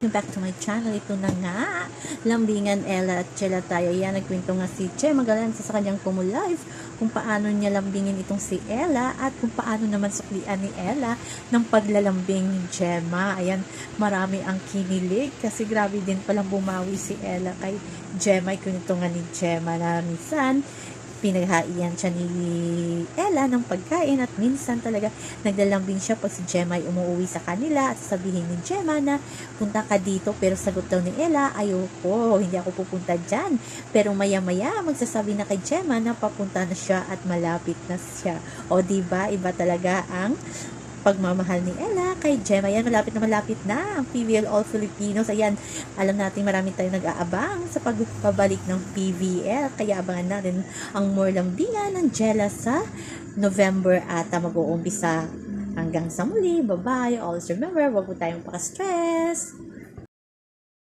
Back to my channel, ito na nga. Lambingan, Ella at Chela tayo. Yan, nagkwento nga si Che Magalan sa kanyang Kumu Live kung paano niya lambingin itong si Ella at kung paano naman suklian ni Ella ng paglalambing ni Gemma. Ayan, marami ang kinilig kasi grabe din palang bumawi si Ella kay Gemma. Ikunito nga ni Gemma na minsan pinaghaian siya ni Ella ng pagkain at minsan talaga naglalambing siya pag si Gemma ay umuwi sa kanila at sabihin ni Gemma na punta ka dito pero sagot daw ni Ella ayoko, hindi ako pupunta dyan. Pero maya maya magsasabi na kay Gemma na papunta na siya at malapit na siya. O ba? Iba talaga ang pagmamahal ni Ella kay Gemma. Yan, malapit na malapit na ang PVL All Filipinos. Ayan, alam natin marami tayong nag-aabang sa pagbabalik ng PVL. Kaya abangan natin ang more lambingan ng Jella sa November ata mag-uumpisa. Hanggang sa muli. Bye-bye. Always remember, wag po tayong paka-stress.